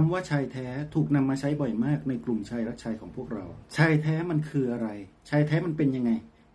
คำว่าชายแท้ถูกนำมาใช้บ่อยมากในกลุ่มชายรักชายของพวกเรา ชายแท้มันคืออะไร ชายแท้มันเป็นยังไง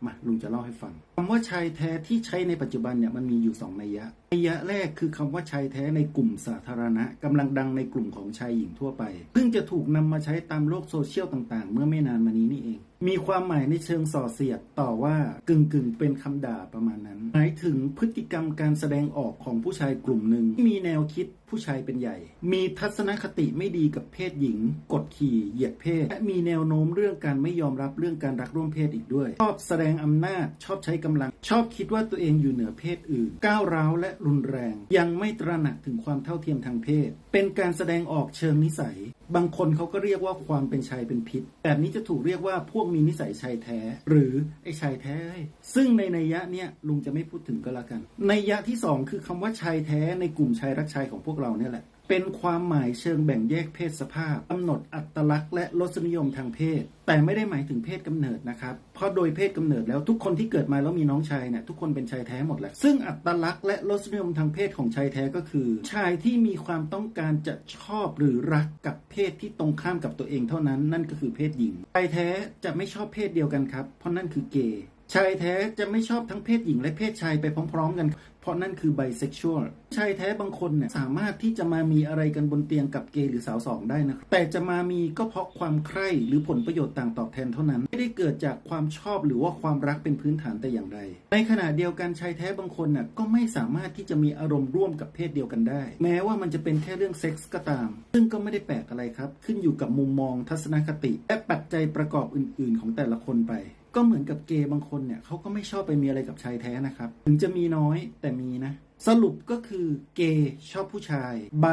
มาลุงจะเล่าให้ฟังคำว่าชายแท้ที่ใช้ในปัจจุบันเนี่ยมันมีอยู่สองนัยยะนัยยะแรกคือคำว่าชายแท้ในกลุ่มสาธารณะกำลังดังในกลุ่มของชายหญิงทั่วไปเพิ่งจะถูกนำมาใช้ตามโลกโซเชียลต่างๆ เมื่อไม่นานมานี้นี่เอง มีความหมายในเชิงส่อเสียดต่อว่ากึ่งกึ่งๆเป็นคำด่าประมาณนั้น หมายถึงพฤติกรรมการแสดงออกของผู้ชายกลุ่มหนึ่งที่มีแนวคิดผู้ชายเป็นใหญ่ มีทัศนคติไม่ดีกับเพศหญิง กดขี่เหยียดเพศ และมีแนวโน้มเรื่องการไม่ยอมรับเรื่องการรักร่วมเพศอีกด้วย ชอบแสดงอำนาจชอบใช้กำลัง ชอบคิดว่าตัวเองอยู่เหนือเพศอื่น ก้าวร้าวและรุนแรง ยังไม่ตระหนักถึงความเท่าเทียมทางเพศ เป็นการแสดงออกเชิงนิสัย บางคนเขาก็เรียกว่าความเป็นชายเป็นพิษ แบบนี้จะถูกเรียกว่าพวกมีนิสัยชายแท้ หรือไอ้ชายแท้ ซึ่งในนัยยะเนี่ยลุงจะไม่พูดถึงก็แล้วกัน นัยยะที่สองคือคำว่าชายแท้ในกลุ่มชายรักชายของพวกเราเนี่ยแหละ เป็นความหมายเชิงแบ่งแยกเพศสภาพกำหนดอัตลักษณ์และรสนิยมทางเพศ แต่ไม่ได้หมายถึงเพศกำเนิดนะครับ เพราะโดยเพศกำเนิดแล้วทุกคนที่เกิดมาแล้วมีน้องชายเนี่ยทุกคนเป็นชายแท้หมดแหละซึ่งอัตลักษณ์และรสนิยมทางเพศของชายแท้ก็คือ ชายที่มีความต้องการจะชอบหรือรักกับเพศที่ตรงข้ามกับตัวเองเท่านั้น นั่นก็คือเพศหญิงชายแท้จะไม่ชอบเพศเดียวกันครับ เพราะนั่นคือเกย์ ชายแท้จะไม่ชอบทั้งเพศหญิงและเพศชายไปพร้อมๆกัน เพราะนั่นคือไบเซ็กชวลชายแท้บางคนเนี่ยสามารถที่จะมามีอะไรกันบนเตียงกับเกย์หรือสาวสองได้นะครับแต่จะมามีก็เพราะความใคร่หรือผลประโยชน์ต่างตอบแทนเท่านั้น ไม่ได้เกิดจากความชอบหรือว่าความรักเป็นพื้นฐานแต่อย่างใดในขณะเดียวกันชายแท้บางคนน่ะก็ไม่สามารถที่จะมีอารมณ์ร่วมกับเพศเดียวกันได้ แม้ว่ามันจะเป็นแค่เรื่องเซ็กส์ก็ตาม ซึ่งก็ไม่ได้แปลกอะไรครับ ขึ้นอยู่กับมุมมองทัศนคติ และปัจจัยประกอบอื่น ๆ ของแต่ละคนไป ก็เหมือนกับเกย์บางคนเนี่ยเขาก็ไม่ชอบไปมีอะไรกับชายแท้นะครับ ถึงจะมีน้อยแต่มีนะ สรุปก็คือเกย์ชอบผู้ชาย ไบ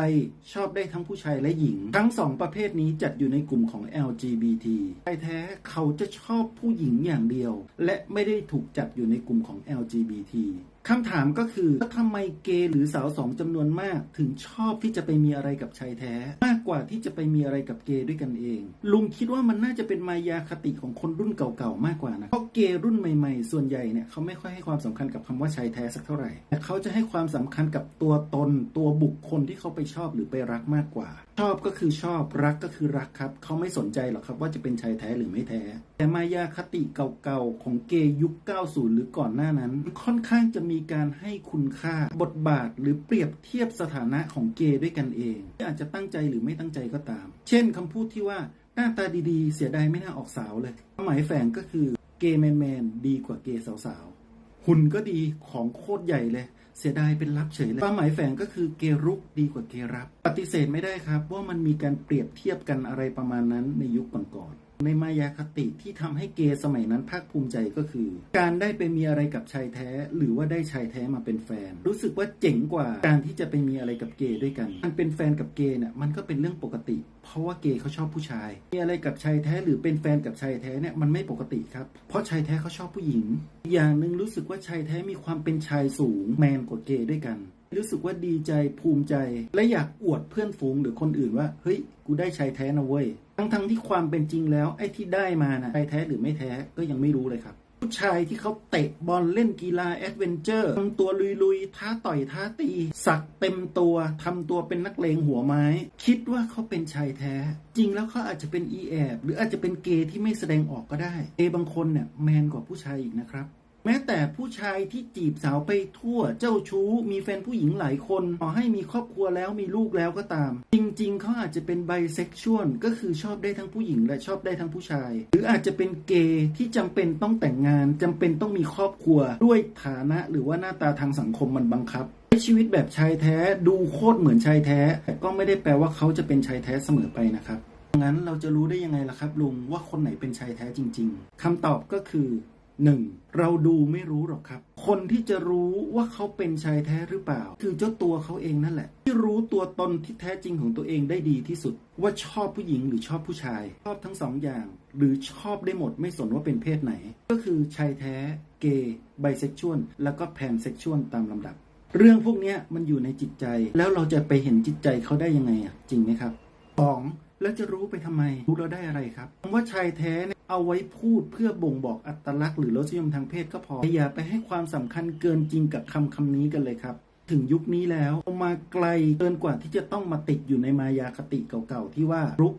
ชอบได้ทั้งผู้ชายและหญิง ทั้งสองประเภทนี้จัดอยู่ในกลุ่มของ LGBT ชายแท้เขาจะชอบผู้หญิงอย่างเดียว และไม่ได้ถูกจัดอยู่ในกลุ่มของ LGBT คำถามก็คือแล้วทำไมเกย์หรือสาวสองจำนวนมาก ถึงชอบที่จะไปมีอะไรกับชายแท้ มากกว่าที่จะไปมีอะไรกับเกย์ด้วยกันเอง ลุงคิดว่ามันน่าจะเป็นมายาคติของคนรุ่นเก่าๆมากกว่านะเพราะเกย์รุ่นใหม่ๆ ส่วนใหญ่เนี่ยเขาไม่ค่อยให้ความสำคัญกับคำว่าชายแท้สักเท่าไหร่แต่เขาจะให้ความสำคัญกับตัวตนตัวบุคคลที่เขาไปชอบหรือไปรักมากกว่า ชอบก็คือชอบรักก็คือรักครับ เขาไม่สนใจหรอกครับว่าจะเป็นชายแท้หรือไม่แท้ แต่มายาคติเก่าๆ ของเกย์ยุค 90 หรือก่อนหน้านั้น ค่อนข้างจะมีการให้คุณค่าบทบาทหรือเปรียบเทียบสถานะของเกย์ด้วยกันเอง อาจจะตั้งใจหรือไม่ตั้งใจก็ตาม เช่นคำพูดที่ว่าหน้าตาดีๆ เสียดายไม่น่าออกสาวเลยความหมายแฝงก็คือเกย์แมนๆดีกว่าเกย์สาวๆหุ่นก็ดีของโคตรใหญ่เลยเสียดายเป็นรับเฉยเลยความหมายแฝงก็คือเกรุกดีกว่าเกรับ ปฏิเสธไม่ได้ครับ ว่ามันมีการเปรียบเทียบกันอะไรประมาณนั้นในยุคก่อนๆในมายาคติที่ทำให้เกย์สมัยนั้นภาคภูมิใจก็คือ การได้ไปมีอะไรกับชายแท้ หรือว่าได้ชายแท้มาเป็นแฟน รู้สึกว่าเจ๋งกว่าการที่จะไปมีอะไรกับเกย์ด้วยกันมันเป็นแฟนกับเกย์เนี่ยมันก็เป็นเรื่องปกติ เพราะว่าเกย์เขาชอบผู้ชาย มีอะไรกับชายแท้หรือเป็นแฟนกับชายแท้เนี่ยมันไม่ปกติครับเพราะชายแท้เขาชอบผู้หญิงอีกอย่างหนึ่งรู้สึกว่าชายแท้มีความเป็นชายสูงแมนกว่าเกย์ด้วยกัน รู้สึกว่าดีใจภูมิใจ และอยากอวดเพื่อนฝูงหรือคนอื่นว่า เฮ้ย กูได้ชายแท้นะเว้ย ทั้งทั้งๆที่ความเป็นจริงแล้วไอ้ที่ได้มานะชายแท้หรือไม่แท้ก็ยังไม่รู้เลยครับ ผู้ชายที่เขาเตะบอลเล่นกีฬาแอดเวนเจอร์ทำตัวลุยๆ ท้าต่อยท้าตี สักเต็มตัวทำตัวเป็นนักเลงหัวไม้ คิดว่าเขาเป็นชายแท้ จริงแล้วเขาอาจจะเป็นอีแอบหรืออาจจะเป็นเกย์ที่ไม่แสดงออกก็ได้เกย์บางคนเนี่ยแมนกว่าผู้ชายอีกนะครับ แม้แต่ผู้ชายที่จีบสาวไปทั่วเจ้าชู้ มีแฟนผู้หญิงหลายคนต่อให้มีครอบครัวแล้วมีลูกแล้วก็ตาม จริง ๆ เขาอาจจะเป็นไบเซ็กชวลก็คือชอบได้ทั้งผู้หญิงและชอบได้ทั้งผู้ชาย หรืออาจจะเป็นเกย์ที่จำเป็นต้องแต่งงานจำเป็นต้องมีครอบครัว ด้วยฐานะหรือว่าหน้าตาทางสังคมมันบังคับใช้ชีวิตแบบชายแท้ดูโคตรเหมือนชายแท้แต่ก็ไม่ได้แปลว่าเขาจะเป็นชายแท้เสมอไปนะครับงั้นเราจะรู้ได้ยังไงล่ะครับลุงว่าคนไหนเป็นชายแท้จริง ๆคำตอบก็คือ 1. เราดูไม่รู้หรอกครับ คนที่จะรู้ว่าเขาเป็นชายแท้หรือเปล่า คือเจ้าตัวเขาเองนั่นแหละ ที่รู้ตัวตนที่แท้จริงของตัวเองได้ดีที่สุด ว่าชอบผู้หญิงหรือชอบผู้ชาย ชอบทั้งสองอย่าง หรือชอบได้หมดไม่สนว่าเป็นเพศไหน ก็คือชายแท้ เกย์ไบเซ็กชวลแล้วก็แพนเซ็กชวลตามลำดับ เรื่องพวกนี้มันอยู่ในจิตใจ แล้วเราจะไปเห็นจิตใจเขาได้ยังไงอะจริงไหมครับสองแล้วจะรู้ไปทำไมรู้แล้วได้อะไรครับคำว่าชายแท้เนี่ย เอาไว้พูดเพื่อบ่งบอกอัตลักษณ์หรือรสนิยมทางเพศก็พออย่าไปให้ความสำคัญเกินจริงกับคำคำนี้กันเลยครับ ถึงยุคนี้แล้วมาไกลเกินกว่าที่จะต้องมาติดอยู่ในมายาคติเก่าๆที่ว่ารุก